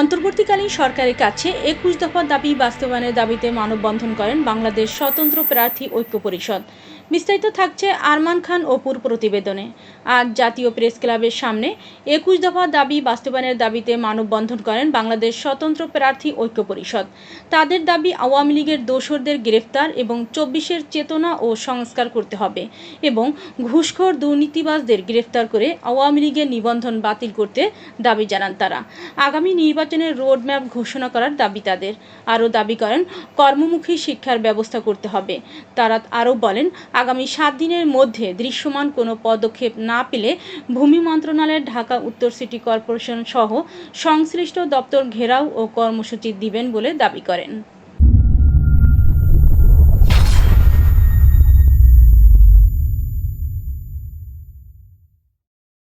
অন্তর্বর্তীকালীন সরকারের কাছে একুশ দফা দাবি বাস্তবায়নের দাবিতে মানববন্ধন করেন বাংলাদেশ স্বতন্ত্র প্রার্থী ঐক্য পরিষদ। বিস্তারিত থাকছে আরমান খান অপুর প্রতিবেদনে। আজ জাতীয় প্রেস ক্লাবের সামনে একুশ দফা দাবি বাস্তবায়নের দাবিতে মানববন্ধন করেন বাংলাদেশ স্বতন্ত্র প্রার্থী ঐক্য পরিষদ। তাদের দাবি আওয়ামী লীগের দোসরদের গ্রেফতার এবং চব্বিশের চেতনা ও সংস্কার করতে হবে এবং ঘুষখোর দুর্নীতিবাজদের গ্রেফতার করে আওয়ামী লীগের নিবন্ধন বাতিল করতে দাবি জানান তারা। আগামী নির্বাচনের রোডম্যাপ ঘোষণা করার দাবি তাদের। আরও দাবি করেন, কর্মমুখী শিক্ষার ব্যবস্থা করতে হবে। তারা আরও বলেন আগামী সাত দিনের মধ্যে দৃশ্যমান কোনো পদক্ষেপ না পেলে ভূমি মন্ত্রণালয়ের ঢাকা উত্তর সিটি কর্পোরেশন সহ সংশ্লিষ্ট দপ্তর ঘেরাও ও কর্মসূচি দিবেন বলে দাবি করেন।